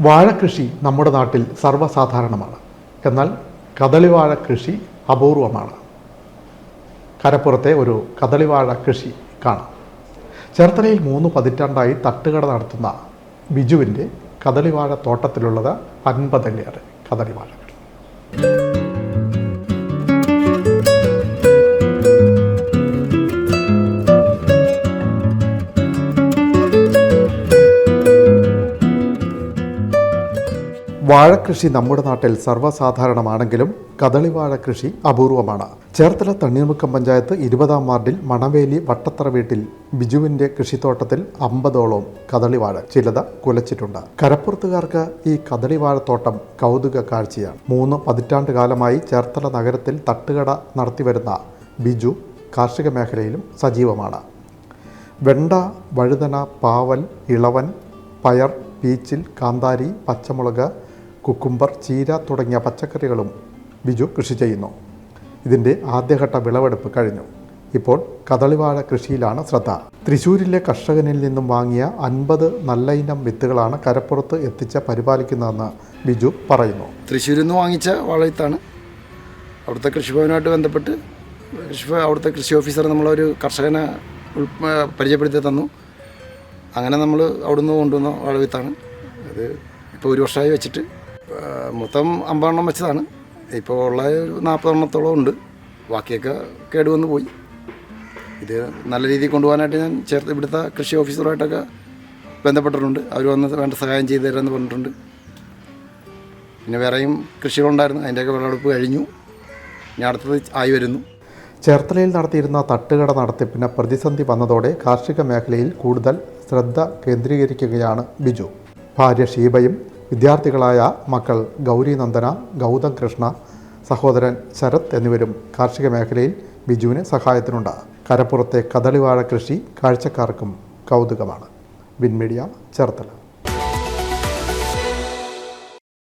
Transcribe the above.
വാഴക്കൃഷി നമ്മുടെ നാട്ടിൽ സർവസാധാരണമാണ്. എന്നാൽ കദളിവാഴ കൃഷി അപൂർവമാണ്. കരപ്പുറത്തെ ഒരു കദളിവാഴ കൃഷി കാണാം. ചേർത്തലയിൽ മൂന്ന് പതിറ്റാണ്ടായി തട്ടുകട നടത്തുന്ന ബിജുവിന്റെ കദളിവാഴ തോട്ടത്തിലുള്ളത് അൻപതല്ലേറെ കദളിവാഴകൾ. വാഴക്കൃഷി നമ്മുടെ നാട്ടിൽ സർവസാധാരണമാണെങ്കിലും കദളിവാഴ കൃഷി അപൂർവമാണ്. ചേർത്തല തണ്ണീർമുക്കം പഞ്ചായത്ത് ഇരുപതാം വാർഡിൽ മണവേലി വട്ടത്തറ വീട്ടിൽ ബിജുവിന്റെ കൃഷിത്തോട്ടത്തിൽ അമ്പതോളം കദളിവാഴ ചിലത് കുലച്ചിട്ടുണ്ട്. കരപ്പുറത്തുകാർക്ക് ഈ കദളിവാഴത്തോട്ടം കൗതുക കാഴ്ചയാണ്. മൂന്ന് പതിറ്റാണ്ട് കാലമായി ചേർത്തല നഗരത്തിൽ തട്ടുകട നടത്തിവരുന്ന ബിജു കാർഷിക മേഖലയിലും സജീവമാണ്. വെണ്ട വഴുതന പാവൽ ഇളവൻ പയർ പീച്ചിൽ കാന്താരി പച്ചമുളക് കുക്കുംബർ ചീര തുടങ്ങിയ പച്ചക്കറികളും ബിജു കൃഷി ചെയ്യുന്നു. ഇതിന്റെ ആദ്യഘട്ട വിളവെടുപ്പ് കഴിഞ്ഞു. ഇപ്പോൾ കദളിവാഴ കൃഷിയിലാണ് ശ്രദ്ധ. തൃശ്ശൂരിലെ കർഷകനിൽ നിന്നും വാങ്ങിയ അൻപത് നല്ല ഇനം വിത്തുകളാണ് കരപ്പുറത്ത് എത്തിച്ച പരിപാലിക്കുന്നതെന്ന് ബിജു പറയുന്നു. തൃശ്ശൂരിൽ നിന്ന് വാങ്ങിച്ച വാഴത്താണ് അവിടുത്തെ കൃഷിഭവനുമായിട്ട് ബന്ധപ്പെട്ട് കൃഷി അവിടുത്തെ കൃഷി ഓഫീസർ നമ്മളൊരു കർഷകനെ പരിചയപ്പെടുത്തി തന്നു. അങ്ങനെ നമ്മൾ അവിടുന്ന് കൊണ്ടുവന്ന വാഴവിത്താണ് അത് ഇപ്പോൾ ഒരു വർഷമായി വെച്ചിട്ട് മൊത്തം അമ്പതെണ്ണം വെച്ചതാണ്. ഇപ്പോൾ ഉള്ള നാൽപ്പതെണ്ണത്തോളം ഉണ്ട്. ബാക്കിയൊക്കെ കേടുവന്ന് പോയി. ഇത് നല്ല രീതിയിൽ കൊണ്ടുപോകാനായിട്ട് ഞാൻ ചേർത്ത് ഇവിടുത്തെ കൃഷി ഓഫീസറുമായിട്ടൊക്കെ ബന്ധപ്പെട്ടിട്ടുണ്ട്. അവർ വന്ന് വേണ്ട സഹായം ചെയ്തു തരാമെന്ന് പറഞ്ഞിട്ടുണ്ട്. പിന്നെ വേറെയും കൃഷികളുണ്ടായിരുന്നു. അതിന്റെയൊക്കെ വിളവെടുപ്പ് കഴിഞ്ഞു. ഞാൻ അടുത്തത് ആയി വരുന്നു. ചേർത്തലയിൽ നടത്തിയിരുന്ന തട്ടുകട നടത്തിപ്പിന് പ്രതിസന്ധി വന്നതോടെ കാർഷിക മേഖലയിൽ കൂടുതൽ ശ്രദ്ധ കേന്ദ്രീകരിക്കുകയാണ് ബിജു. ഭാര്യ ഷീബയും വിദ്യാർത്ഥികളായ മക്കൾ ഗൗരി നന്ദന ഗൗതം കൃഷ്ണ സഹോദരൻ ശരത് എന്നിവരും കാർഷിക മേഖലയിൽ ബിജുവിന് സഹായത്തിനുണ്ട്. കരപ്പുറത്തെ കദളിവാഴ കൃഷി കാഴ്ചക്കാർക്കും കൗതുകമാണ്. വിൻമീഡിയ ചേർത്തല.